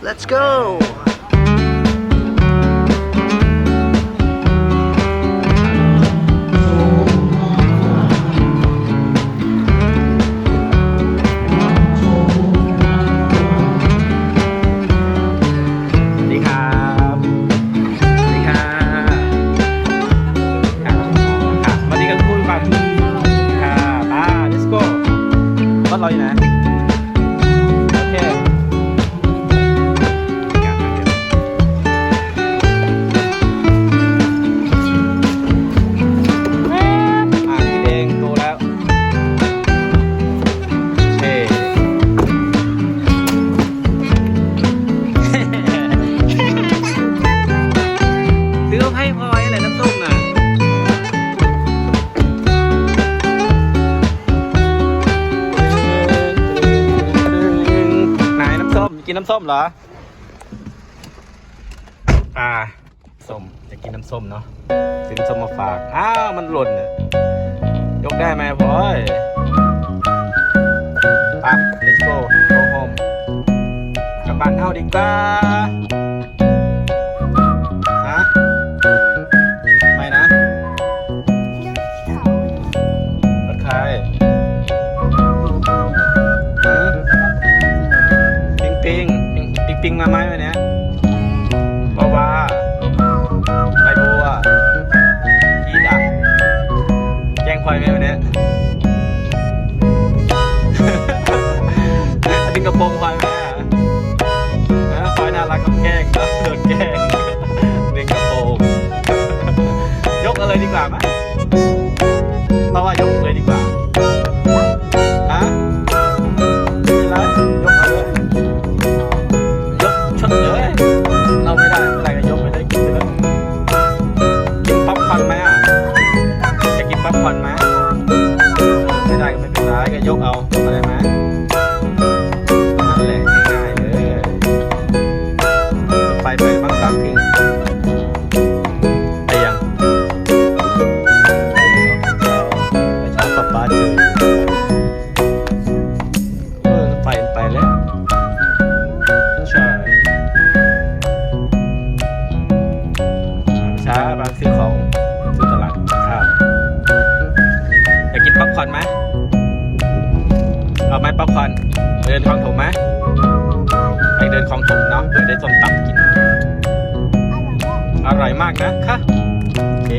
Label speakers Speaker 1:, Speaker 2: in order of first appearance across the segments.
Speaker 1: let's go ส้มเหรอ อ่า ส้มจะกินน้ำส้มเนาะซื้อน้ำส้มมาฝาก อ้าว มันหล่นน่ะยกได้ไหมพลอยไป let's go go home กลับบ้านเฮาดีกว่า คอร์นไหมเอาไหมป๊อปคอร์นไปเดินคลองถมไหมไปเดินคลองถมเนาะเผื่อได้ส้มตำกิน อร่อยมากนะค่ะโอเค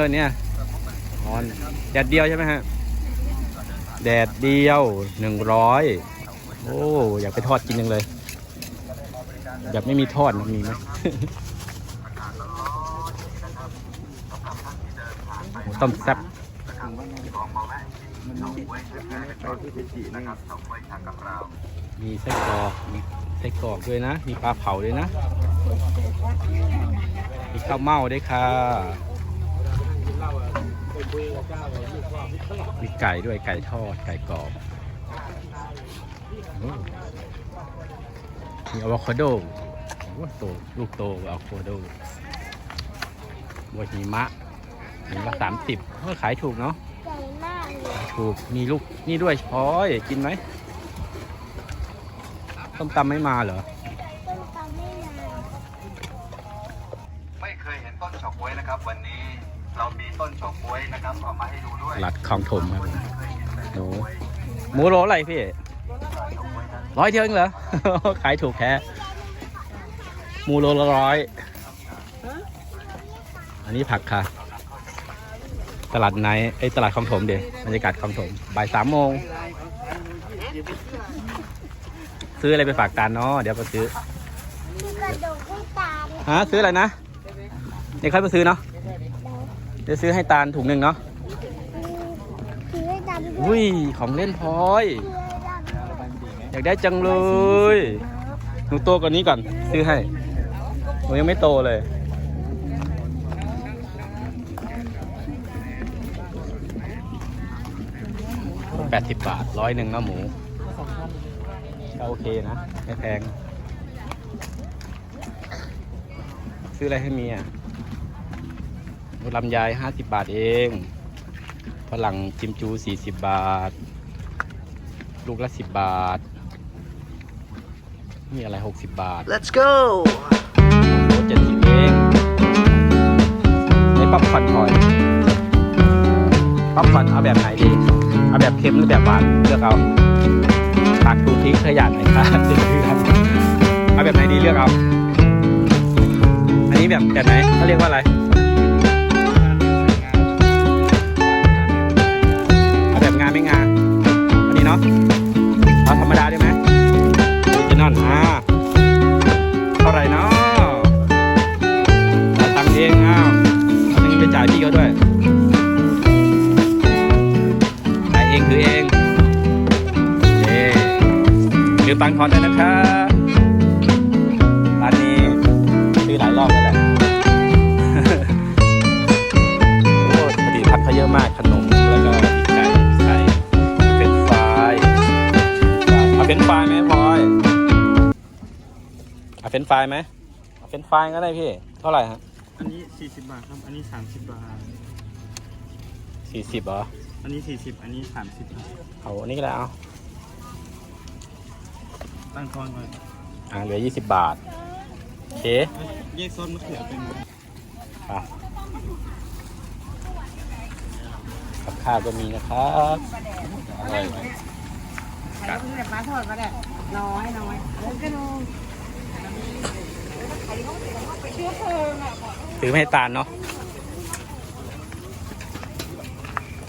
Speaker 1: เดียวเองเลยเนี่ยอ๋อแดดเดียวใช่ไหมฮะ แดดเดียวหนึ่งร้อยโอ้อยากไปทอดกินจังเลย อยากไม่มีทอดนะมีไหมต้มแซ่บมีไส้กรอกมีไส้กรอกด้วยนะ มีปลาเผาด้วยนะ มีข้าวเม่าด้วยค่ะ มีไก่ด้วยไก่ทอดไก่กรอบโอ้มีอะโวคาโดโอ้โตลูกโตอะโวคาโดบัวหิมะหิมะสามสิบขายถูกเนาะ
Speaker 2: ใหญ่มากเลย
Speaker 1: ถูกมีลูกนี่ด้วยพลอยกินไหมต้มตำไม่มาเหรอ
Speaker 2: ต้นตำไม่นาน
Speaker 3: ไม่เคยเห็นต้นเฉาก๊วยนะครับ วันนี้ เรามีต้นเฉาก๊วยนะครับเอามาให้ดูด้วย
Speaker 1: หลัดคลองถมครับหนูหมูโลอะไรพี่ร้อยเดียวเองเหรอ ขายถูกแค่หมูโลละร้อย
Speaker 2: ข
Speaker 1: อันนี้ผักค่ะ ตลาดไนท์ไอยตลาดคลองถมเดี๋ยวบรรยากาศคลองถมบ่ายสามโมง ซื้ออะไรไปฝากตาลเนาะเดี๋ยวไปซื้อ
Speaker 2: ที่กระดูกให้ตาเลย
Speaker 1: ฮะซื้ออะไรนะ เดี๋ยวค่อยไปซื้อเนาะ เดี๋ยวซื้อให้ตาลถุงหนึ่งเนาะ
Speaker 2: คือให้ตาด้วย
Speaker 1: อุ้ยของเล่นพลอย
Speaker 2: คือให้ตาด้วย
Speaker 1: อยากได้จังเลย หนูโตกว่านี้ก่อน ซื้อให้ หนูยังไม่โตเลย แปดสิบบาทร้อยหนึ่งนะหมูก็โอเคนะ ไม่แพง ซื้ออะไรให้เมียหนู ลำไยห้าสิบบาทเองฝรั่งจิมจูสี่สิบบาท ลูกละสิบบาท นี่อะไรหกสิบบาท
Speaker 4: Let's go
Speaker 1: โอ้เจ็ดสิบเองไอ้ป๊อปคอร์นพลอยป๊อปคอร์นเอาแบบไหนดี เอาแบบเค็มหรือแบบหวานเลือกเอาปากถูทิ้งขยะหน่อยครับเลือกเอาแบบไหนดีเลือกเอา อันนี้แบบแบบไหนเขาเรียกว่าอะไร ไม่งาอันนี้เนาะเอาธรรมดาได้ไหมออริจินอลอ่าเท่าไรเนาะจ่าตังเองอ้าวเอาตังค์ไปจ่ายพี่เขาด้วยจ่ายเองคือเองเย้ยืมตังค์ทอนได้นะครับร้านนี้ซื้อหลายรอบแล้วแหละ โอ้ผลิตภัณฑ์เขาเยอะมาก เอาเป็นไฟรายไหมพลอยเอาเฟรนช์ฟรายไหมเอาเฟรนช์ฟรายก็ได้พี่ เท่าไหร่ฮะ
Speaker 4: อันนี้ 40 บาทครับ อันนี้ 30 บาท
Speaker 1: สี่สิบเหรอ
Speaker 4: อันนี้ 40 อันนี้ 30ครับ
Speaker 1: เอาอันนี้ก็ได้เอา
Speaker 4: ตั้งทอนก่อน
Speaker 1: อ่าเหลือยี่สิบบาทโอเค
Speaker 4: แยกซอสมะเขือเป็น
Speaker 1: ไปกับข้าวก็มีนะครับอร่อย
Speaker 5: แล้วเพิ่งแบบมาทอดมาเนี่ยน้อยน้อยแล้วก็นูเชื้อเพลิงอะ
Speaker 1: ซื้อไม่ให้ตาลเนาะ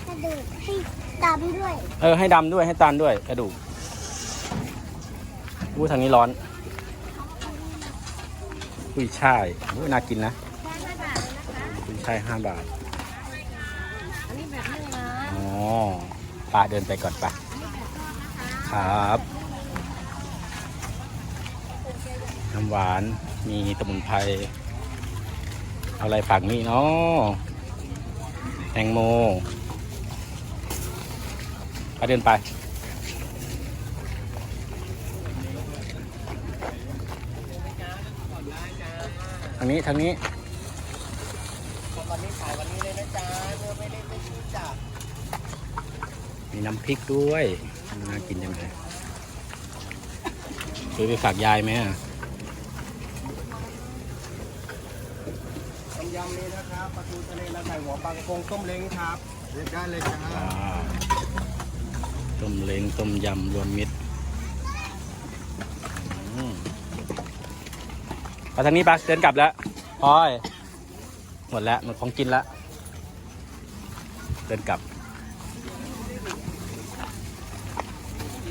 Speaker 2: กระดูกให้ตาด้วย
Speaker 1: เออให้ดำด้วยให้ตาลด้วยกระดูกอู้ทางนี้ร้อนอุ้ยช่ายอุ้ยน่ากินนะอุ้ยช่ายห้าบาท
Speaker 5: อันนี้แบบนี้นะ
Speaker 1: อ๋อปลาเดินไปก่อนปะ ครับน้ำหวานมีสมุนไพรอะไรฝากมีเนาะแตงโมปลาเดินไป ทางนี้ทางนี้มีน้ำพริกด้วย น่ากินจังเลยซื้อไปฝากยายไหมอะ
Speaker 4: ต้มยำนี้นะครับปลาทูทะเลและไข่หัวปลากระพงต้มเล้งครับเรียกได้เลยจ้า
Speaker 1: อ่าต้มเล้งต้มยำรวมมิตรอืมไปทางนี้ปะเดินกลับแล้วพลอย หมดแล้วหมดของกินแล้ว เดินกลับ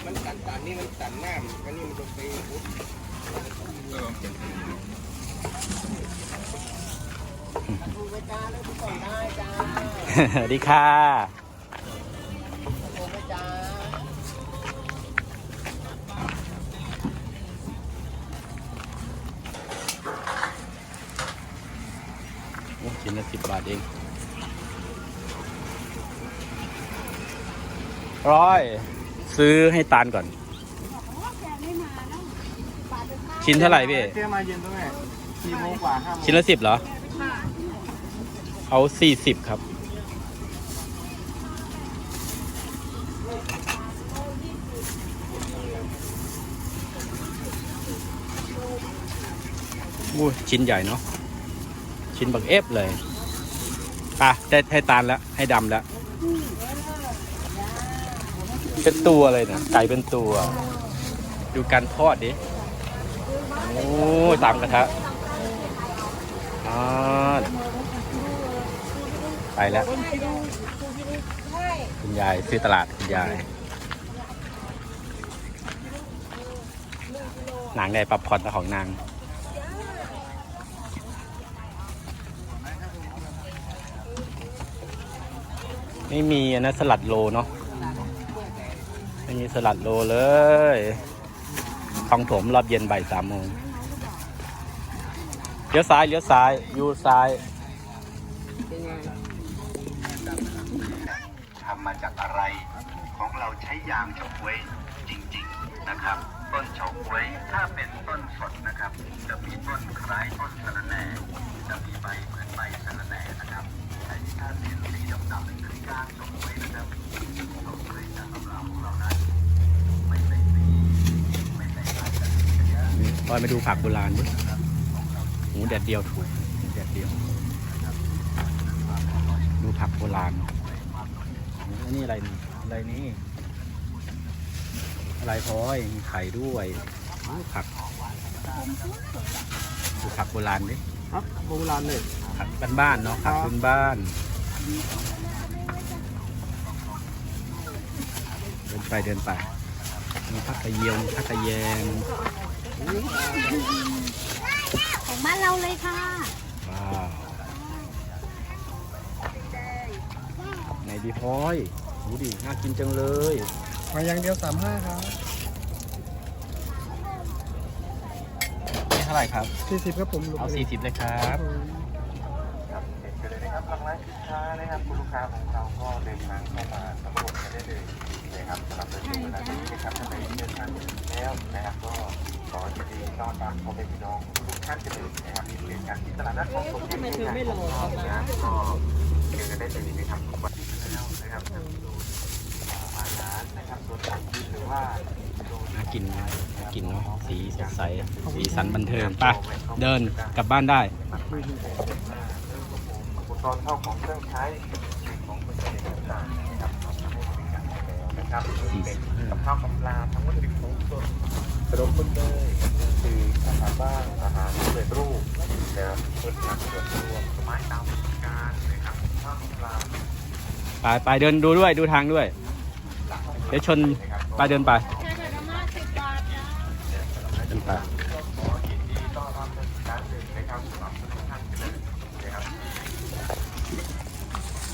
Speaker 4: มันตันตันามันตันหน้ามันนี่มันตรงไปปุ๊บ
Speaker 1: สวัสดีค่ะชิ้นละสิบบาทเองร้อย ซื้อให้ตาลก่อน ชิ้นเท่าไหร่พี่
Speaker 4: เจอมาเย็นตรงไหนสี่โมงกว่าห้าโมง
Speaker 1: ชิ้นละสิบเหรอ เอาสี่สิบครับอู้ชิ้นใหญ่เนาะ ชิ้นบักเอฟเลยอะได้ให้ตาลแล้ว ให้ดำแล้ว เป็นตัวเลยนะไก่เป็นตัว ดูการทอดดิ โอ้ยตามกระทะอ่าไปแล้ว คุณยายซื้อตลาดคุณยาย นางได้ปรับผ่อนของนางไม่มีอันนั้นสลัดโลเนาะไม่มีสลัดโลเลย คลองถมรอบเย็นบ่ายสามโมงเลี้ยวซ้ายเลี้ยวซ้ายยูซ้าย
Speaker 3: ทำมาจากอะไร ของเราใช้ยางเฉาก๊วยจริง ๆนะครับ ต้นเฉาก๊วยถ้าเป็นต้นสดนะครับ จะมีต้นคล้ายต้นสะระแหน่จะมีใบเหมือนใบสะระแหน่นะครับแต่ที่ท่านเห็นสีดำๆนั่นคือกางเฉาก๊วยนะครับเฉาก๊วยจากตำราของเรานั้นไม่ใส่สีไม่ใส่สารกันเย อะ
Speaker 1: บอยมาดูผักโบราณดิหมูแดดเดียวถูกหมูแดดเดียว ดูผักโบราณอันนี้อะไรนี่อะไรนี่อะไรพลอยมีไข่ด้วยอู้ผักดูผักโบราณดิ
Speaker 4: ครับโบราณเลย
Speaker 1: ผักบ้านๆเนาะผักพื้นบ้านเดินไปเดินไปมีผักกระเยียวมีผักกระแยง
Speaker 2: ของบ้านเราเลยค่ะ
Speaker 1: ว้าวไหนดีพลอยดูดิน่ากินจังเลย
Speaker 4: มาอย่างเดียวสามห้าครับ
Speaker 1: นี่เท่าไหร่ครับ
Speaker 4: สี่สิบครับผมลูก
Speaker 1: เอา40เลยครับ
Speaker 3: ครับเห็นกันเลยนะครับหลังร้านสินค้านะครับคุณลูกค้าของเราก็เดินทางเข้ามาสำรวจกันได้เลยนะครับสำหรับในช่วงเวลานี้นะครับท่านใดที่เดินทางมาถึงแล้วนะครับก็ ขอจะดีต้อนรับพ่อแม่พี่น้องทุกท่านกันเลยนะครับที่เป็นการที่ตลาดนัดของผม
Speaker 5: ทำไมเธอไม่รอ
Speaker 3: นะครับก็เจอกันได้เลยนะครับทุกวันแล้วนะครับอาหารนะครับส่วนของกินหรือว่า
Speaker 1: น่ากินน่ากินเนาะสีสดใสสีสันบันเทิงไปะเดินกลับบ้านได้
Speaker 3: อุปกรณ์เข้าของเครื่องใช้ของบริษัทต่างๆนะครับทำให้บริการแล้วนะครับเป็นกับข้าวกับปลาทั้งวัตถุดิบของสด ขนมต้นเลยคืออาหารบ้างอาหารสำเร็จรูปนะครับเพื่อการเกิดรวมไม้ตามการนะครับข้าวปลา
Speaker 1: ไปไปเดินดูด้วยดูทางด้วย เดี๋ยวชนไปเดินไปไป
Speaker 3: ขอยินดีต้อนรับเป็นการหนึ่งนะครับสำหรับทุกท่านเลยนะครับ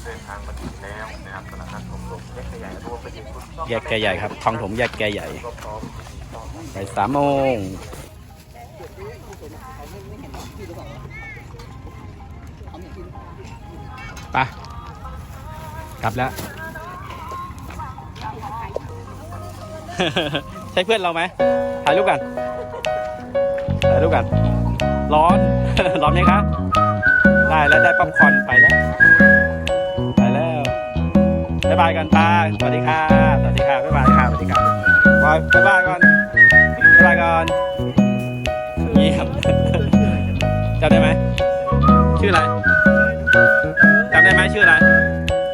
Speaker 3: เดินทางมาถึงแยก
Speaker 1: แยกแกใหญ่ครับคลองถมแยกแกใหญ่ ไปสามโมงไปกลับแล้ว ใช่เพื่อนเราไหมถ่ายรูปกันถ่ายรูปกัน ร้อน ร้อนไหมคะได้แล้วได้ป๊อปคอนไปแล้วไปแล้วบ๊ายบายกันป้าสวัสดีค่ะสวัสดีค่ะบ๊ายบายค่ะสวัสดีค่ะบอยบ๊ายบายก่อน บ๊ายบายก่อนเงียบจำได้ไหมชื่ออะไรจำได้ไหมชื่ออะไร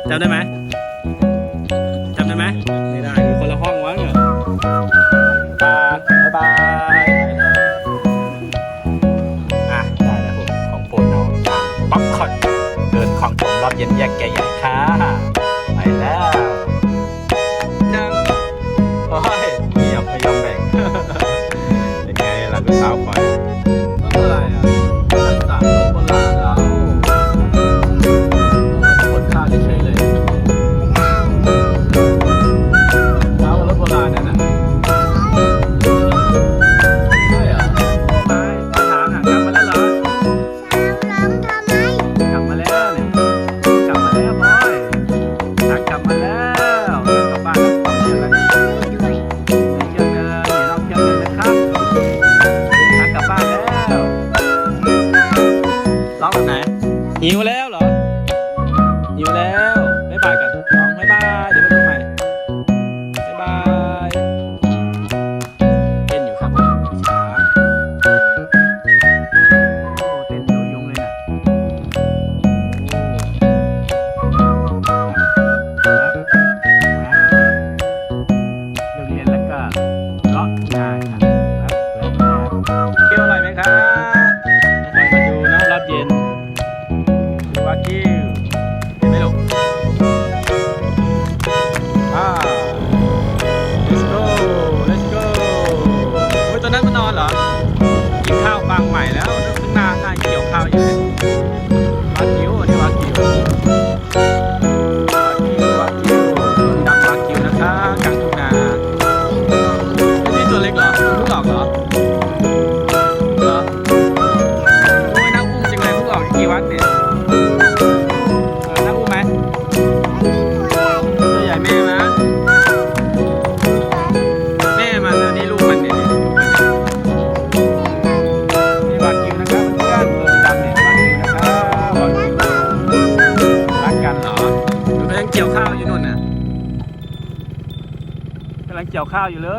Speaker 1: จำได้ไหม เป็นไงล่ะลูกสาวค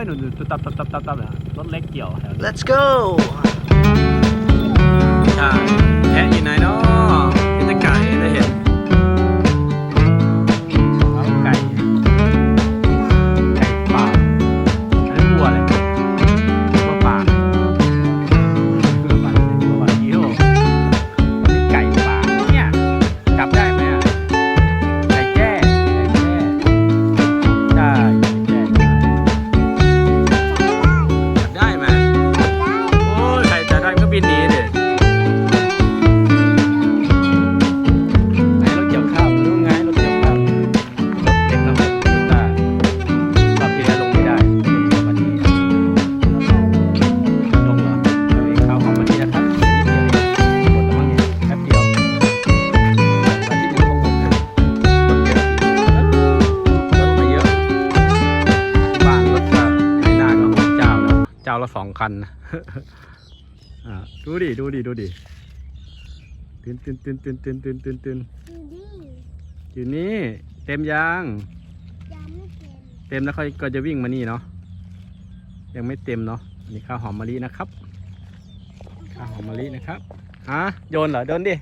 Speaker 1: หนูหนูๆตับตับตับตับตับเนี่ยรถเล็กเกี่ยว
Speaker 4: let's go
Speaker 1: ใช่แพะอยู่ไหนเนาะเป็นตะไก่ได้เห็น คันนะอ่าดูดิดูดิดูดิตื่นตื่นตื่นตื่นตื่นตื่นตื่นตื่น
Speaker 2: ดูดิ
Speaker 1: อยู่นี่เต็มยัง
Speaker 2: ยังไม่เต็ม
Speaker 1: เต็มแล้วค่อยก็จะวิ่งมานี่เนาะยังไม่เต็มเนาะอันนี้ข้าวหอมมะลินะครับข้าวหอมมะลินะครับฮะโยนเหรอโยนดิ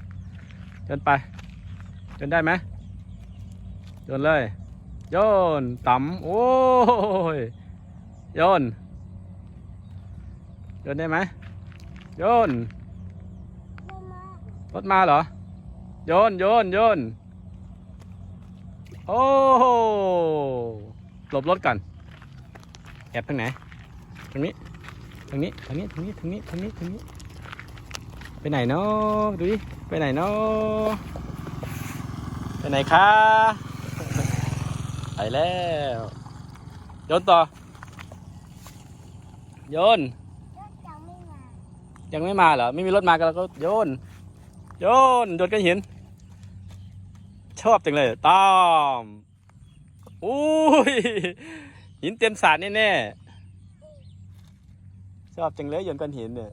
Speaker 1: โยนไปโยนได้ไหมโยนเลยโยนต่ำโอ้ยโยน โยนได้ไหมโยน
Speaker 2: ร
Speaker 1: ถมาเหรอ โยนโยนโยนโอ้โหหลบรถก่อนแอบทางไหนทางนี้ทางนี้ทางนี้ทางนี้ทางนี้ทางนี้ทางนี้ ไปไหนเนาะดูดิไปไหนเนาะไปไหนคะไปแล้วโยนต่อโยน
Speaker 2: ยังไม่มา
Speaker 1: เหรอ ไม่มีรถมาก็เราก็โยน โยนโยนกันหินชอบจังเลยตามอุ้ยหินเต็มสาดแน่ๆชอบจังเลยโยนก้อนหินเนี่ย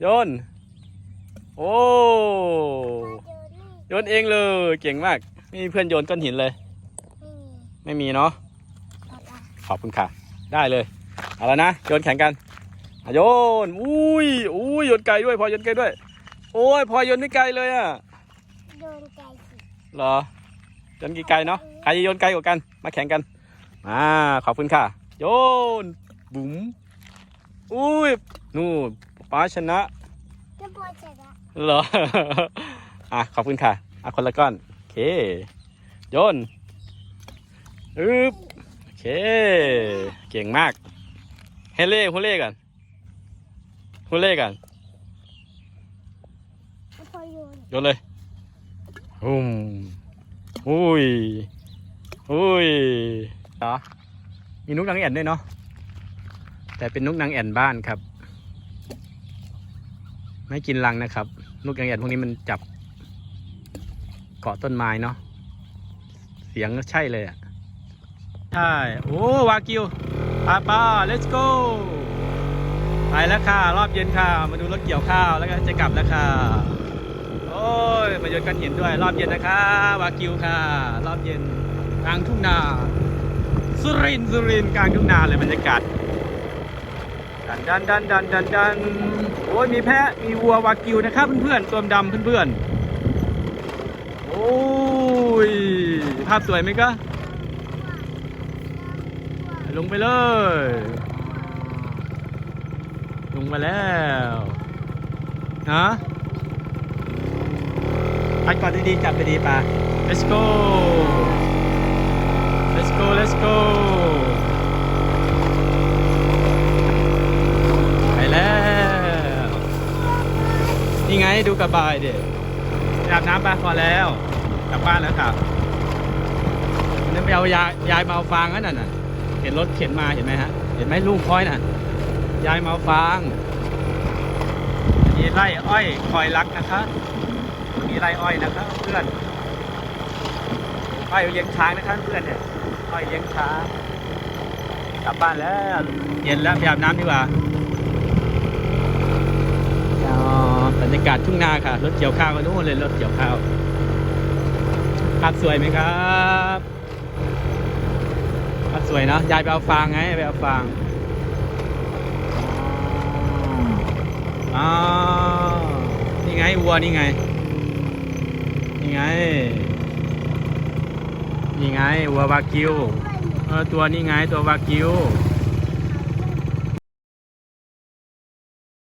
Speaker 1: โยนโอ้
Speaker 2: มาเดินนี่
Speaker 1: โยนเองเลยเก่งมากไม่มีเพื่อนโยนก้อนหินเลย
Speaker 2: ไม่มี
Speaker 1: ไม่มีเนาะ
Speaker 2: เอาไป
Speaker 1: ขอบคุณค่ะ ได้เลย เอาแล้วนะ โยนแข่งกันอะ โยนอุ้ยอุ้ยโยนไกลด้วยพอโยนไกลด้วย โอ้ยพอโยนไม่ไกลเลยอะ
Speaker 2: โดนไก่สิ
Speaker 1: เหรอโยนกี่ไกลเนาะใครจะโยนไกลกว่ากัน มาแข่งกันมาขอบคุณค่ะ โยนบุ๋มอุ้ยนู่นป้าชนะ
Speaker 2: จะพอเสร็จแล้ว
Speaker 1: เหรออะขอบคุณค่ะอะคนละก้อนโอเคโยนอึบโอเค เก่งมากเฮเล่ฮูเล่กัน ฮูเล่กัน
Speaker 2: แล้วพอโยน
Speaker 1: โยนเลยอุ้มอุ้ยอุ้ยเหรอมีนกนางแอ่นด้วยเนาะแต่เป็นนกนางแอ่นบ้านครับ ไม่กินรังนะครับนกนางแอ่นพวกนี้มันจับเกาะต้นไม้เนาะเสียงใช่เลยอะใช่โอ้วากิวป้าป้า let's go ไปแล้วค่ะ รอบเย็นค่ะ มาดูรถเกี่ยวข้าวแล้วก็จะกลับแล้วค่ะ โอ้ย มาโยนกันเหินด้วย รอบเย็นนะคะวากิวค่ะ รอบเย็นกลางทุ่งนาสุรินสุรินกลางทุ่งนาเลยบรรยากาศดันดันดันดันดันดันโอ้ยมีแพะมีวัววากิวนะครับเพื่อนๆตัวดำเพื่อนๆโอ้ยภาพสวยไหมก็ลงไปเลย ลงมาแล้วฮะไปก่อนดีๆจับไปดีป่ะ let's go let's go let's go ไปแล้ว นี่ไงดูกระบายเด็ไปอาบน้ำไปพอแล้ว กลับบ้านแล้วครับนั่นไปเอายายยายมาเอาฟางนั่นน่ะ เห็นรถเข็นมาเห็นไหมฮะ เห็นไหมลูกพลอยน่ะ ยายมาฟางอันนี้ไร่อ้อยคอยรักนะคะมีไร่อ้อยนะคะเพื่อนอ้อยเลี้ยงช้างนะคะเพื่อนเนี่ยอ้อยเลี้ยงช้างกลับบ้านแล้วเย็นแล้วไปอาบน้ำดีกว่าอ๋อบรรยากาศทุ่งนาค่ะรถเกี่ยวข้าวกันนู่นเลยรถเกี่ยวข้าวภาพสวยไหมครับภาพสวยเนาะยายไปเอาฟางไงไปเอาฟาง อ้าวนี่ไงวัวนี่ไง นี่ไง นี่ไงวัววากิว เออตัวนี่ไงตัววากิว